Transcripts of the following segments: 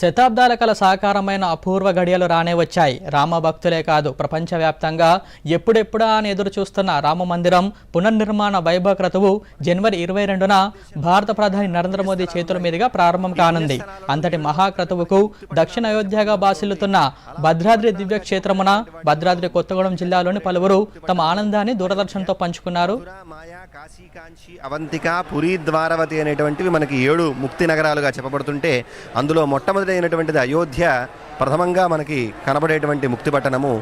శతాబ్దాల కల సాకారమైన అపూర్వ గడియలు రానే వచ్చాయి. రామ భక్తులే కాదు ప్రపంచవ్యాప్తంగా ఎప్పుడెప్పుడా అని ఎదురు చూస్తున్న రామ మందిరం పునర్నిర్మాణ వైభవ క్రతువు జనవరి ఇరవై రెండున భారత ప్రధాని నరేంద్ర మోదీ చేతుల మీదుగా ప్రారంభం కానుంది. అంతటి మహాక్రతువుకు దక్షిణ అయోధ్యగా బాసిల్లుతున్న భద్రాద్రి దివ్యక్షేత్రమున భద్రాద్రి కొత్తగూడెం జిల్లాలోని పలువురు తమ ఆనందాన్ని దూరదర్శన్తో పంచుకున్నారు. మథుర, కాశీ కాంచి అవంతిక పురి ద్వారవతి అనేటువంటివి మనకి ఏడు ముక్తి నగరాలుగా చెప్పబడుతుంటే అందులో మొట్టమొదటైనటువంటిది అయోధ్య. ప్రథమంగా మనకి కనబడేటువంటి ముక్తి పట్టణము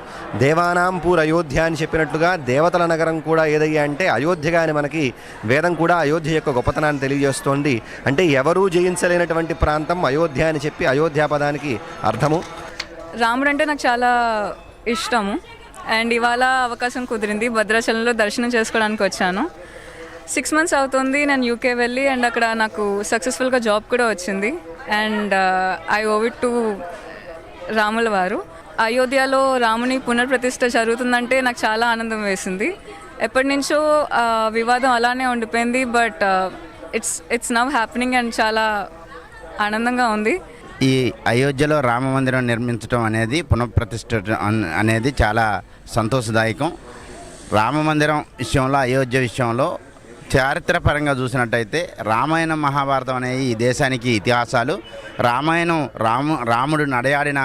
దేవానాంపూర్ అయోధ్య అని చెప్పినట్లుగా దేవతల నగరం కూడా ఏదయ్యా అంటే అయోధ్యగా అని మనకి వేదం కూడా అయోధ్య యొక్క గొప్పతనాన్ని తెలియజేస్తోంది. అంటే ఎవరూ జయించలేనటువంటి ప్రాంతం అయోధ్య అని చెప్పి అయోధ్య పదానికి అర్థము. రాముడు అంటే నాకు చాలా ఇష్టము. అండ్ ఇవాళ అవకాశం కుదిరింది. భద్రాచలంలో దర్శనం చేసుకోవడానికి వచ్చాను. సిక్స్ మంత్స్ అవుతుంది నేను యూకే వెళ్ళి అండ్ అక్కడ నాకు సక్సెస్ఫుల్గా జాబ్ కూడా వచ్చింది. అండ్ ఐ ఓవిట్ టు రాముల వారు. అయోధ్యలో రాముని పునర్ప్రతిష్ఠ జరుగుతుందంటే నాకు చాలా ఆనందం వేసింది. ఎప్పటి నుంచో వివాదం అలానే ఉండిపోయింది but it's it's now happening and చాలా ఆనందంగా ఉంది. ఈ అయోధ్యలో రామ మందిరం నిర్మించడం అనేది పునఃప్రతిష్ఠ అనేది చాలా సంతోషదాయకం. రామ మందిరం విషయంలో అయోధ్య విషయంలో చారిత్రపరంగా చూసినట్టయితే రామాయణం మహాభారతం అనేవి ఈ దేశానికి ఇతిహాసాలు రామాయణం రాము రాముడు నడయాడిన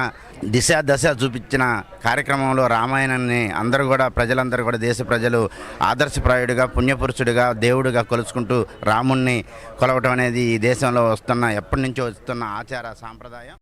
దిశ దశ చూపించిన కార్యక్రమంలో రామాయణాన్ని అందరూ కూడా ప్రజలందరూ కూడా దేశ ప్రజలు ఆదర్శప్రాయుడిగా పుణ్యపురుషుడిగా దేవుడిగా కొలుచుకుంటూ రాముణ్ణి కొలవటం అనేది ఈ దేశంలో వస్తున్న ఎప్పటి నుంచో వస్తున్న ఆచార సాంప్రదాయం.